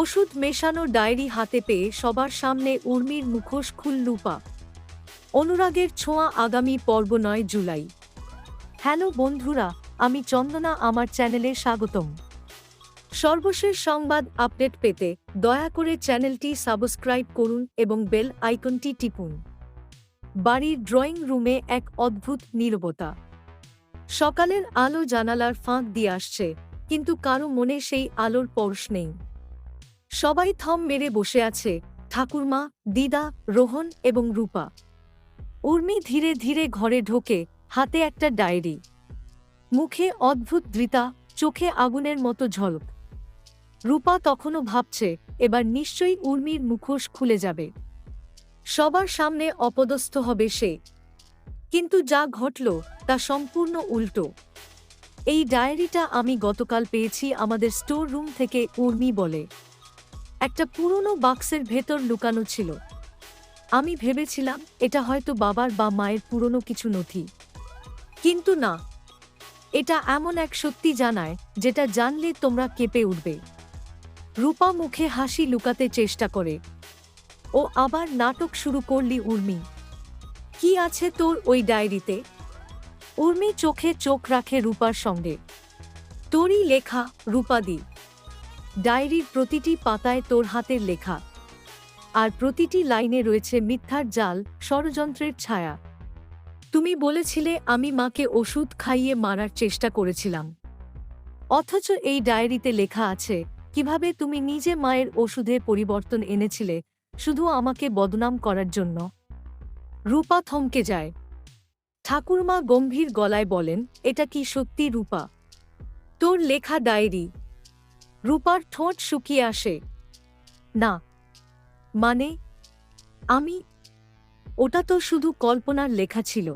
ওষুধ মেশানো ডায়েরি হাতে পেয়ে সবার সামনে উর্মির মুখোশ খুল লুপা অনুরাগের ছোঁয়া আগামী পর্ব নয় জুলাই। হ্যালো বন্ধুরা, আমি চন্দনা, আমার চ্যানেলে স্বাগতম। সর্বশেষ সংবাদ আপডেট পেতে দয়া করে চ্যানেলটি সাবস্ক্রাইব করুন এবং বেল আইকনটি টিপুন। বাড়ির ড্রয়িং রুমে এক অদ্ভুত নীরবতা। সকালের আলো জানালার ফাঁক দিয়ে আসছে, কিন্তু কারও মনে সেই আলোর পরশ নেই। সবাই থম মেরে বসে আছে, ঠাকুরমা, দিদা, রোহন এবং রূপা। উর্মি ধীরে ধীরে ঘরে ঢোকে, হাতে একটা ডায়েরি। মুখে অদ্ভুত দৃতা চোখে আগুনের মতো ঝলক। রূপা তখনও ভাবছে, এবার নিশ্চয়ই উর্মির মুখোশ খুলে যাবে। সবার সামনে অপদস্থ হবে সে। কিন্তু যা ঘটল, তা সম্পূর্ণ উল্টো। এই ডায়েরিটা আমি গতকাল পেয়েছি আমাদের স্টোর রুম থেকে উর্মি বলে। একটা পুরনো বাক্সের ভেতর লুকানো ছিল। আমি ভেবেছিলাম এটা হয়তো বাবার বা মায়ের পুরনো কিছু নথি। কিন্তু না, এটা এমন এক সত্যি জানায় যেটা জানলে তোমরা কেঁপে উঠবে। রূপা মুখে হাসি লুকাতে চেষ্টা করে। ও আবার নাটক শুরু করলি, উর্মি। কি আছে তোর ওই ডায়েরিতে? উর্মি চোখে চোখ রাখে রূপার সঙ্গে। তোরই লেখা রূপাদি। ডায়েরির প্রতিটি পাতায় তোর হাতের লেখা। আর প্রতিটি লাইনে রয়েছে মিথ্যার জাল, ষড়যন্ত্রের ছায়া। তুমি বলেছিলে আমি মাকে ওষুধ খাইয়ে মারার চেষ্টা করেছিলাম। অথচ এই ডায়েরিতে লেখা আছে, কীভাবে তুমি নিজে মায়ের ওষুধে পরিবর্তন এনেছিলে, শুধু আমাকে বদনাম করার জন্য? রূপা থমকে যায়। ঠাকুরমা গম্ভীর গলায় বলেন, এটা কি সত্যি রূপা? তোর লেখা ডায়েরি রূপার ঠোঁট শুকিয়ে আসে। না মানে আমি ওটা তো শুধু কল্পনার লেখা ছিল।